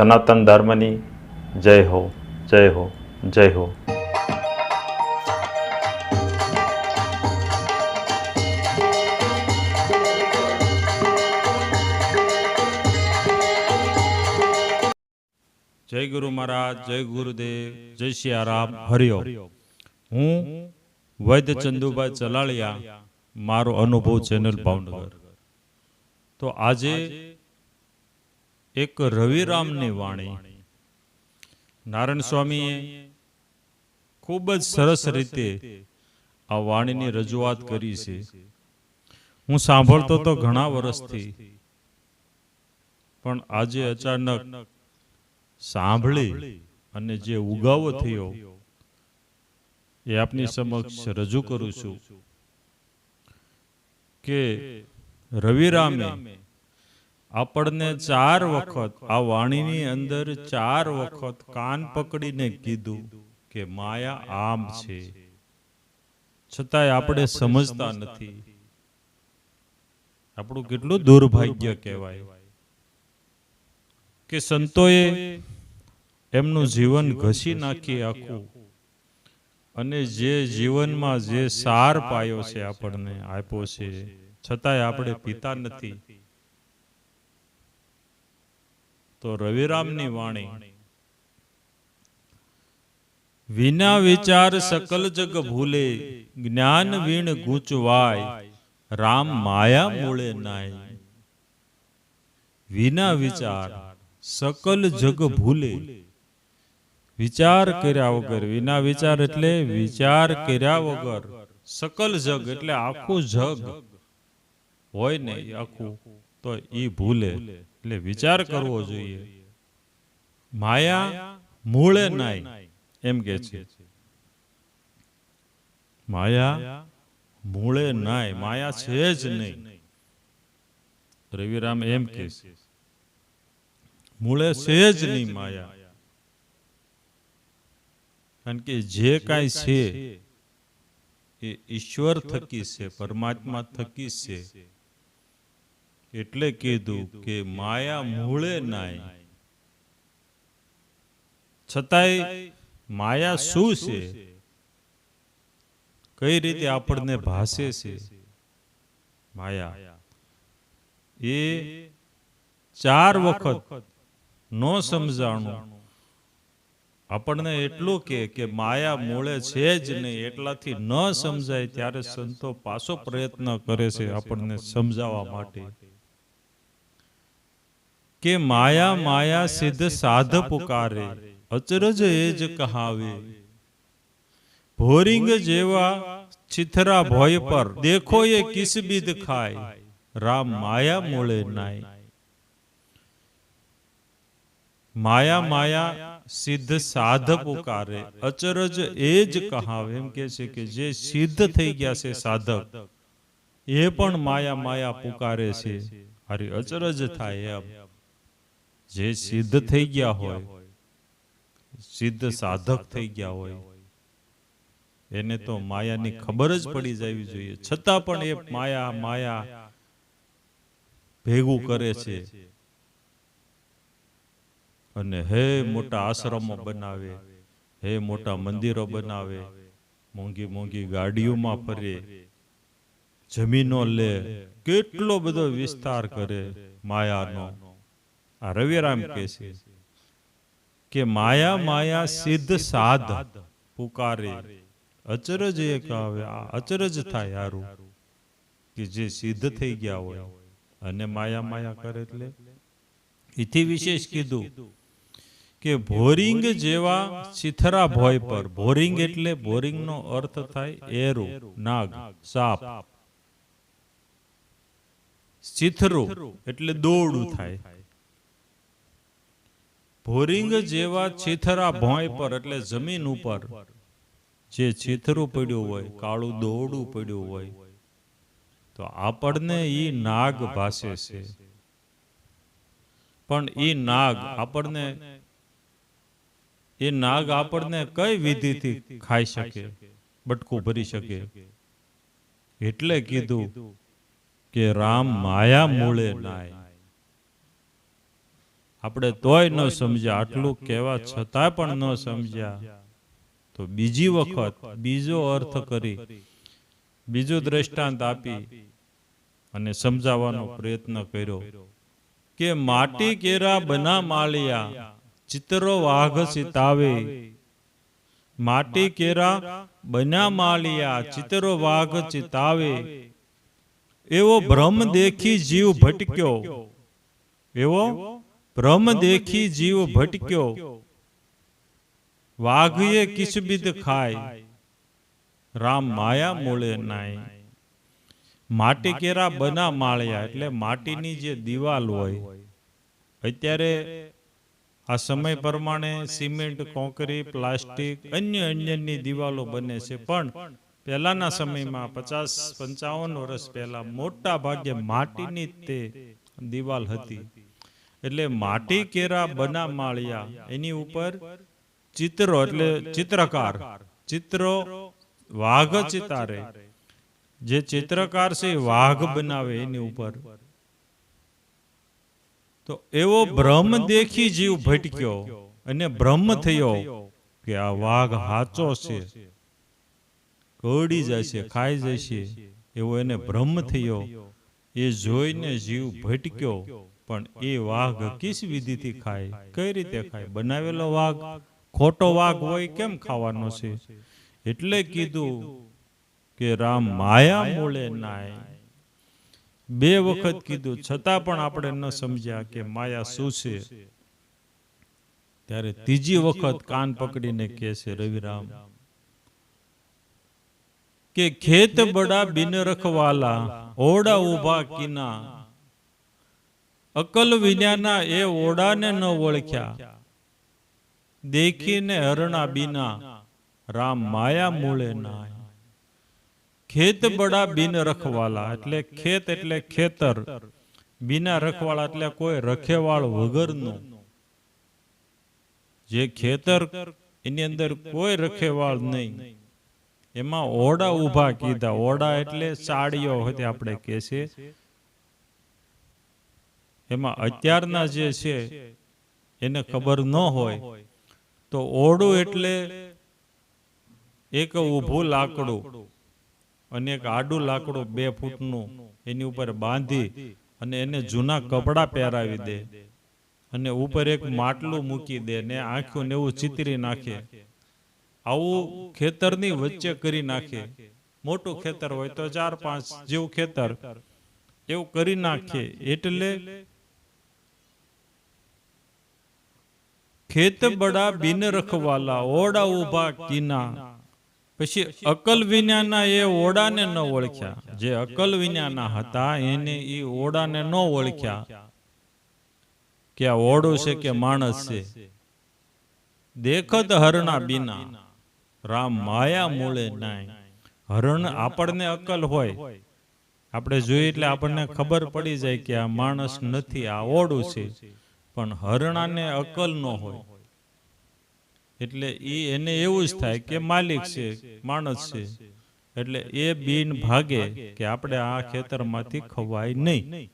સનાતન ધર્મની જય હો જય હો જય હો. જય ગુરુ મહારાજ, જય ગુરુદેવ, જય સિયારામ હરિયો હું વૈદ્ય ચંદુભાઈ ચલાળિયા, મારો અનુભવ ચેનલ ભાવનગર. તો આજે એક રવિરામની વાણી. નારાયણ સ્વામીએ ખૂબ જ સરસ રીતે આ વાણીની રજૂઆત કરી છે. હું સાંભળતો તો ઘણા વર્ષથી, પણ આજે અચાનક સાંભળી અને જે ઉગાવો થયો એ આપની સમક્ષ રજૂ કરું છું કે રવિરામે આપણને ચાર વખત, આ વાણીની અંદર ચાર વખત કાન પકડીને કીધું કે માયા આમ છે. છતાંય આપણે સમજતા નથી. આપણું કેટલું દુર્ભાગ્ય કહેવાય. કે સંતોએ એમનું જીવન ઘસી નાખી આખું અને જે જીવનમાં જે સાર પાયો છે આપણને આપ્યો છે, છતાંય આપણે પીતા નથી. તો રવિરામની વાણી. વિના વિચાર સકલ જગ ભૂલે, જ્ઞાન વીણ ગૂંચવાય, રામ માયા મૂળે નાય. વિના વિચાર સકલ જગ ભૂલે. વિચાર કર્યા વગર, વિના વિચાર એટલે વિચાર કર્યા વગર સકલ જગ એટલે આખું જગ. હોય ને આખું, તો ઈ ભૂલે. એટલે વિચાર કરવો જોઈએ. માયા મૂળે નાય એમ કે છે. માયા મૂળે નાય માયા છે જ નહીં. રવિરામ એમ કે છે. મૂળે છે જ નહીં માયા. કારણ કે જે કાંઈ છે એ ઈશ્વર થકી છે પરમાત્મા થકી છે. એટલે કીધું કે માયા મૂળે નાય. છતાંય માયા શું છે? કઈ રીતે આપણને ભાષે છે? માયા, એ ચાર વખત નો સમજાણું. આપણને એટલું કે કે માયા મૂળે છે જ નહીં, એટલાથી ન સમજાય ત્યારે સંતો પાછો પ્રયત્ન કરે છે આપણને સમજાવવા માટે. કે માયા માયા સિદ્ધ સાધ પુકારે અચરજ એ જ કહાવે ભોરિંગ જેવા ચિથરા ભોય પર દેખો એ કિસ બીદ ખાય રામ માયા મૂળે નાય માયા માયા સિદ્ધ સાધ પુકારે અચરજ એ જ કહાવે એમ કે છે કે જે સિદ્ધ થઈ ગયા છે સાધક એ પણ માયા માયા પુકારે છે અરે અચરજ થાય એમ જે સિદ્ધ થઈ ગયા હોય. સિદ્ધ સાધક થઈ ગયા હોય. એને તો માયાની ખબર જ પડી જવી જોઈએ. છતાં પણ એ માયા માયા ભેગું કરે છે. અને હે મોટા આશ્રમો બનાવે. હે મોટા મંદિરો બનાવે. મોંઘી મોંઘી ગાડીઓમાં ફરે. જમીનો લે. કેટલો બધો વિસ્તાર કરે માયાનો. આ રવિરામ કે છે કે માયા માયા, સિદ્ધ સાધ પુકારે. અચરજ એ કહેવાય અચરજ થાય યારું કે જે સિદ્ધ થઈ ગયા હોય. અને માયા માયા કરે એટલે? એથી વિશેષ કીધું કે ભોરિંગ જેવા ચિથરા ભોય પર. ભોરિંગ એટલે બોરિંગ નો અર્થ થાય એરુ નાગ, સાપ. ચિથરું એટલે દોડું થાય. ભોરિંગ જેવા ચિથરા ભોય પર, એટલે જમીન ઉપર, જે ચિથરું પડ્યું હોય, કાળું દોડું પડ્યું હોય, તો આપણને એ નાગ ભાસે છે. પણ એ નાગ આપણને એ નાગ આપણને કઈ વિધિથી ખાઈ શકે? બટકું ભરી શકે? એટલે કીધું કે રામ માયા મૂળે નાય. આપણે તોય ન સમજ્યા, આટલું કહેવા છતાં પણ ન સમજ્યા. તો બીજી વખત, બીજો અર્થ કરી, બીજું દ્રષ્ટાંત આપી અને સમજાવવાનો પ્રયત્ન કર્યો કે માટી કેરા બના માળિયા, ચિત્રો વાઘ સિતાવે. માટી કેરા બના માળિયા, ચિત્રો વાઘ ચિતાવે એવો ભ્રમ દેખી જીવ ભટક્યો. એવો? ભ્રમ દેખી જીવ ભટક્યો. વાઘએ કિસબિદ ખાય. રામ માયા મૂળે નાય. માટી કેરા બના માળ્યા એટલે માટીની જે દિવાલ હોય. અત્યારે આ સમય પ્રમાણે સિમેન્ટ કોંકરી પ્લાસ્ટિક અન્ય અન્યની દિવાલો બને છે. પણ પહેલાના સમયમાં પચાસ પંચાવન વર્ષ પહેલા મોટા ભાગે માટીની તે દિવાલ હતી. એટલે માટી કેરા બના માળિયા. એની ઉપર ચિત્રો એટલે ચિત્રકાર. ચિત્રો વાઘ ચિતારે. જે ચિત્રકાર છે વાઘ બનાવે એની ઉપર. તો એવો ભ્રમ દેખી જીવ ભટક્યો અને ભ્રમ થયો કે આ વાઘ હાચો છે. કરડી જશે ખાઈ જશે એવો એને ભ્રમ થયો. એ જોઈને જીવ ભટક્યો. પણ એ વાઘ કિસ વિધિથી ખાય? કઈ રીતે ખાય? બનાવેલો વાઘ ખોટો વાઘ હોય કેમ ખાવાનો છે? એટલે કીધું કે રામ માયા મૂળે નાય. બે વખત કીધું છતાં પણ આપણે ન સમજ્યા કે માયા શું છે. ત્યારે ત્રીજી વખત કાન પકડીને કહે છે રવિરામ કે ખેત બડા બિન રખવાલા ઓડા ઊભા કિના અકલ વિન્યાના એ ઓડાને ન ઓળખ્યા. દેખીને હરણા બીના, રામ માયા મૂળે નાય. ખેત બડા બિન રખવાલા, એટલે ખેત એટલે ખેતર. બિના રખવાળા એટલે કોઈ રખેવાળ વગરનું. જે ખેતર, એની અંદર કોઈ રખેવાળ નહીં. એમાં ઓડા ઊભા કીધા. ઓડા એટલે સાડીઓ હોય આપણે કે છે એમાં અત્યારના જે છે એને ખબર ન હોય તો ઓડું એટલે એક ઊભું લાકડું અને એક આડું લાકડું બે ફૂટનું એની ઉપર બાંધી અને એને જૂના કપડા પહેરાવી દે. અને ઉપર એક માટલું મૂકી દે ને આંખું ને એવું ચિતરી નાખે. આવું ખેતરની વચ્ચે કરી નાખે. મોટું ખેતર હોય તો ચાર પાંચ જેવું ખેતર. એવું કરી નાખે એટલે ખેત બડા બિન રખવાલા, ઓડા ઊભા કિના. પછી અકલ વિનાના એ ઓડાને ન ઓળખ્યા. જે અકલ વિનાના હતા, એને એ ઓડાને ન ઓળખ્યા. કે આ ઓડો છે કે માણસ છે. દેખત હરણા બીના. રામ માયા મૂળે નાય. હરણ આપણને અકલ હોય. આપણે જોઈએ એટલે આપણને ખબર પડી જાય કે આ માણસ નથી, આ ઓડું છે. પણ હરણાને અકલ ન હોય. એટલે એને એવું જ થાય કે માલિક છે, માણસ છે. એટલે એ બીન ભાગે કે આપણે આ ખેતરમાંથી ખવાય નહીં.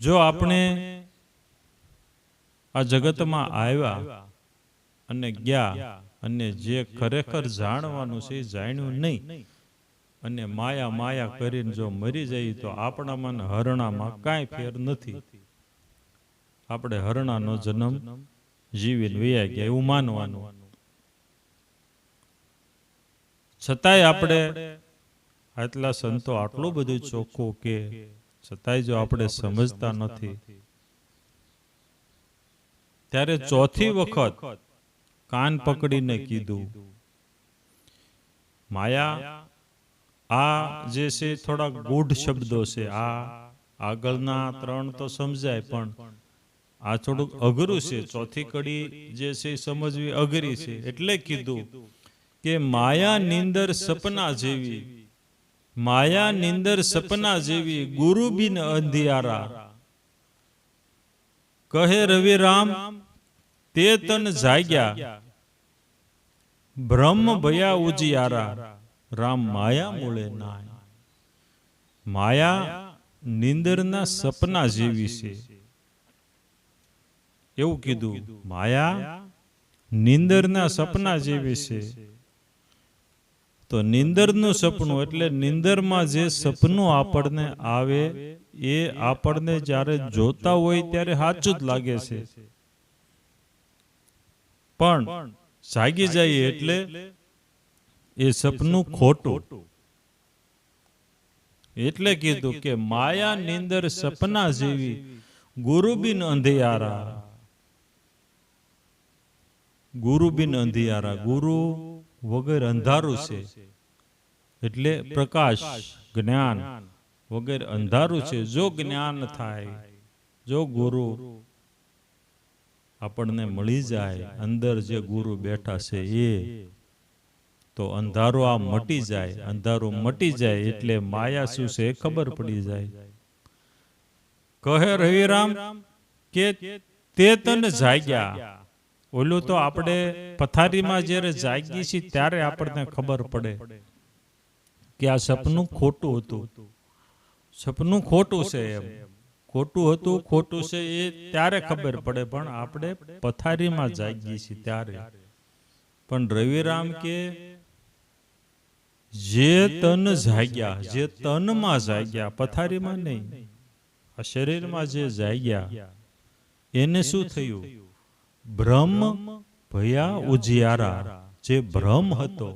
જો આપણે આ જગતમાં આવ્યા અને ગયા અને જે ખરેખર જાણવાનું છે એ જાણ્યું નહીં અને માયા માયા કરીને જો મરી જઈએ તો આપણામાં હરણામાં કાંઈ ફેર નથી. આપણે હરણાનો જન્મ જીવીને વૈયા ગયા એવું માનવાનું. છતાંય આપણે આટલા સંતો આટલું બધું ચોખ્ખું કે છતાંય જો આપણે સમજતા નથી. ત્યારે ચોથી વખત કાન પકડીને કીધું, માયા આ જે છે થોડા ગૂઢ શબ્દો છે, આ આગળના ત્રણ તો સમજાય, પણ આ થોડુંક અઘરું છે. ચોથી કડી જે છે સમજવી અઘરી છે. એટલે કીધું કે માયા નિંદર સપના જેવી, માયા નિંદર સપના જેવી ગુરુ બિન અંધિયારા. કહે રવિ રામ તે તન જાગ્યા, બ્રહ્મ ભયા ઉજિયારા. રામ માયા મૂળે નાય માયા નિંદરના સપના જેવી છે એવું કીધું માયા નિંદરના સપના જેવી છે તો નિંદરનું સપનું એટલે નિંદરમાં જે સપનું આપણને આવે એ આપણને જ્યારે જોતા હોય ત્યારે સાચું જ લાગે છે પણ જાગી જાય એટલે એ સપનું ખોટું. એટલે કીધું કે માયા નીંદર સપના જેવી ગુરુબિન અંધિયારા. ગુરુબિન અંધિયારા. ગુરુ વગર અંધારું છે. એટલે પ્રકાશ જ્ઞાન વગેરે અંધારું છે. જો જ્ઞાન થાય જો ગુરુ આપણને મળી જાય અંદર જે ગુરુ બેઠા છે એ તો અંધારો આ મટી જાય, અંધારું મટી જાય એટલે માયા શું છે ખબર પડી જાય. કહે રવિરામ, કે તે તને જાગ્યા. ઓલું તો આપણે પથારીમાં જ્યારે જાગી છીએ ત્યારે આપણને ખબર પડે કે આ સપનું ખોટું હતું. સપનું ખોટું છે એમ. ખોટું હતું, ખોટું છે એ ત્યારે ખબર પડે, પણ આપણે પથારીમાં જાગીએ છીએ ત્યારે. પણ રવિરામ કે જે તન જાગ્યા, જે તનમાં જાગ્યા, પથારીમાં નહીં, આ શરીરમાં જે જાગ્યા, એને શું થયું? બ્રહ્મ ભયા ઉજિયારા, જે ભ્રમ હતો,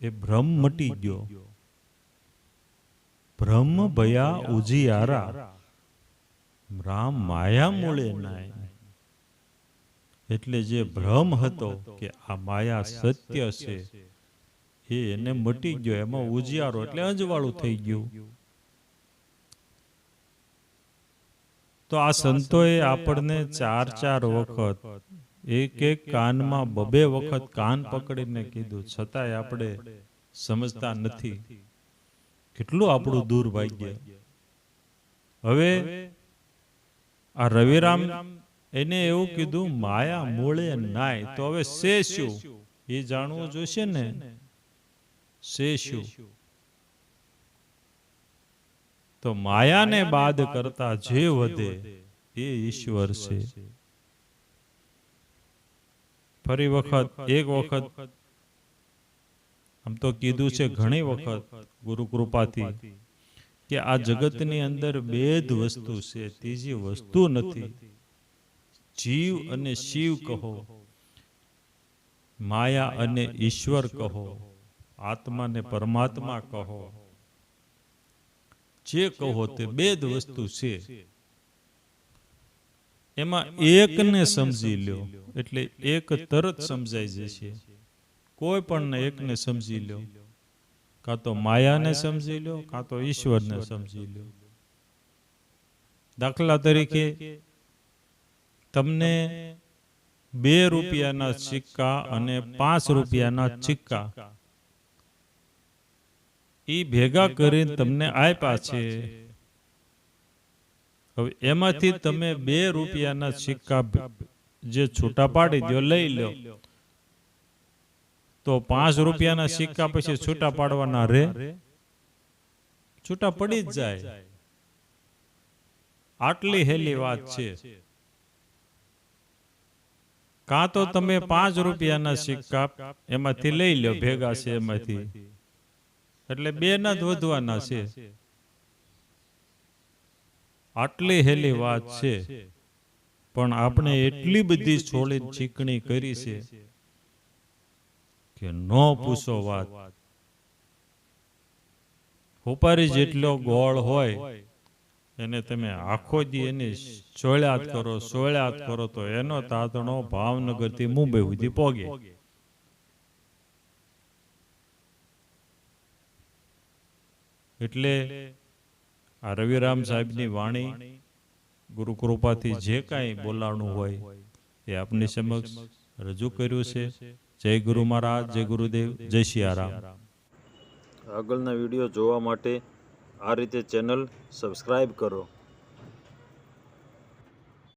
એ ભ્રમ મટી ગયો. બ્રહ્મ ભયા ઉજિયારા, રામ માયા મૂળે નાય. એટલે જે ભ્રમ હતો કે આ માયા સત્ય છે એ એને મટી ગયો, એમાં ઉજિયારો એટલે અંજવાળું થઈ ગયું. તો આ સંતોએ આપણને ચાર ચાર વખત, એક એક કાનમાં બબે વખત કાન પકડીને કીધું, છતાંય આપણે સમજતા નથી. કેટલું આપણું દૂર ભાગ્ય હવે આ રવિરામ એને એવું કીધું, માયા મૂળે નાય. તો હવે શે શું એ જાણવું જોઈશે ને? શે શું તો માયાને બાદ કરતા જે વધે એ ઈશ્વર છે. ફરી વખત એક વખત આમ તો કીધું છે ઘણી વખત ગુરુ કૃપાથી કે આ જગતની અંદર બે જ વસ્તુ છે ત્રીજી વસ્તુ નથી. જીવ અને શિવ કહો. માયા અને ઈશ્વર કહો. આત્મા ને પરમાત્મા કહો. જે કહો તે બે જ વસ્તુ છે. એમાં એકને સમજી લ્યો. એટલે એક તરત સમજાઈ જશે. કોઈ પણ એકને સમજી લો કાં તો માયાને સમજી લો કાં તો ઈશ્વરને સમજી લો દાખલા તરીકે તમને બે રૂપિયાના સિક્કા અને પાંચ રૂપિયાના સિક્કા. ઈ ભેગા કરીને તમને આપ્યા છે. હવે એમાંથી તમે બે રૂપિયાના સિક્કા જે છૂટા પાડી દો લઈ લો તો પાંચ રૂપિયાના સિક્કા પછી છૂટા પાડવાના રે? છૂટા પડી જ જાય. આટલી હેલી વાત છે. કાં તો તમે પાંચ રૂપિયાના સિક્કા એમાંથી લઈ લો ભેગા છે એમાંથી. એટલે બે ના જ વધવાના છે. આટલી હેલી વાત છે. પણ આપણે એટલી બધી છોડી ચીકણી કરી છે કે નો પૂછો વાત. હોપારી જેટલો ગોળ હોય એને તમે આખો દી એને સોળ્યાત કરો સોળ્યાત કરો તો એનો તાતણો ભાવનગરથી મુંબઈ સુધી પોગે. એટલે આ રવિરામ સાહેબની વાણી ગુરુ કૃપાથી જે કાંઈ બોલાણું હોય એ આપની સમક્ષ રજૂ કર્યું છે. જય ગુરુ મહારાજ, જય ગુરુદેવ, જય સિયારામ. આગળના વીડિયો જોવા માટે આ રીતે ચેનલ સબસ્ક્રાઈબ કરો.